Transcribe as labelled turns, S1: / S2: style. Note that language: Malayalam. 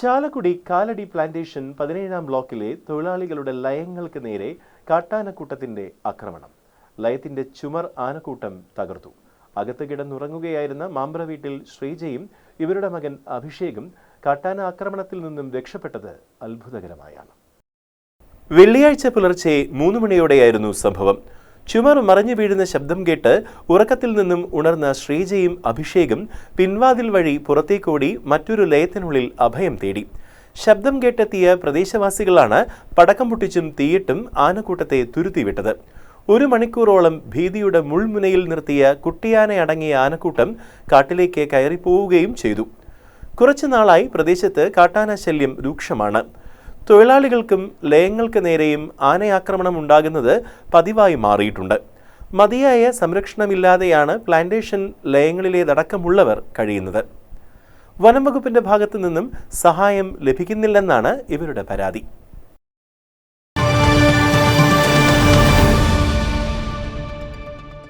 S1: ചാലക്കുടി കാലടി പ്ലാന്റേഷൻ പതിനേഴാം ബ്ലോക്കിലെ തൊഴിലാളികളുടെ ലയങ്ങൾക്ക് നേരെ കാട്ടാനക്കൂട്ടത്തിന്റെ ആക്രമണം. ലയത്തിന്റെ ചുമർ ആനക്കൂട്ടം തകർത്തു. അകത്ത് കിടന്നുറങ്ങുകയായിരുന്ന മാമ്പ്ര വീട്ടിൽ ശ്രീജയും ഇവരുടെ മകൻ അഭിഷേകും കാട്ടാന ആക്രമണത്തിൽ നിന്നും രക്ഷപ്പെട്ടത് അത്ഭുതകരമായാണ്. വെള്ളിയാഴ്ച പുലർച്ചെ മൂന്ന് മണിയോടെയായിരുന്നു സംഭവം. ചുമർ മറിഞ്ഞു വീഴുന്ന ശബ്ദം കേട്ട് ഉറക്കത്തിൽ നിന്നും ഉണർന്ന ശ്രീജയും അഭിഷേകും പിൻവാതിൽ വഴി പുറത്തേക്കോടി മറ്റൊരു ലയത്തിനുള്ളിൽ അഭയം തേടി. ശബ്ദം കേട്ടെത്തിയ പ്രദേശവാസികളാണ് പടക്കം പൊട്ടിച്ചും തീയിട്ടും ആനക്കൂട്ടത്തെ തുരുത്തിവിട്ടത്. ഒരു മണിക്കൂറോളം ഭീതിയുടെ മുൾമുനയിൽ നിർത്തിയ കുട്ടിയാനയടങ്ങിയ ആനക്കൂട്ടം കാട്ടിലേക്ക് കയറിപ്പോവുകയും ചെയ്തു. കുറച്ചുനാളായി പ്രദേശത്ത് കാട്ടാന ശല്യം രൂക്ഷമാണ്. തൊഴിലാളികൾക്കും ലയങ്ങൾക്ക് നേരെയും ആനയാക്രമണം ഉണ്ടാകുന്നത് പതിവായി മാറിയിട്ടുണ്ട്. മതിയായ സംരക്ഷണമില്ലാതെയാണ് പ്ലാന്റേഷൻ ലയങ്ങളിലേതടക്കമുള്ളവർ കഴിയുന്നത്. വനം വകുപ്പിന്റെ ഭാഗത്തു നിന്നും സഹായം ലഭിക്കുന്നില്ലെന്നാണ് ഇവരുടെ പരാതി.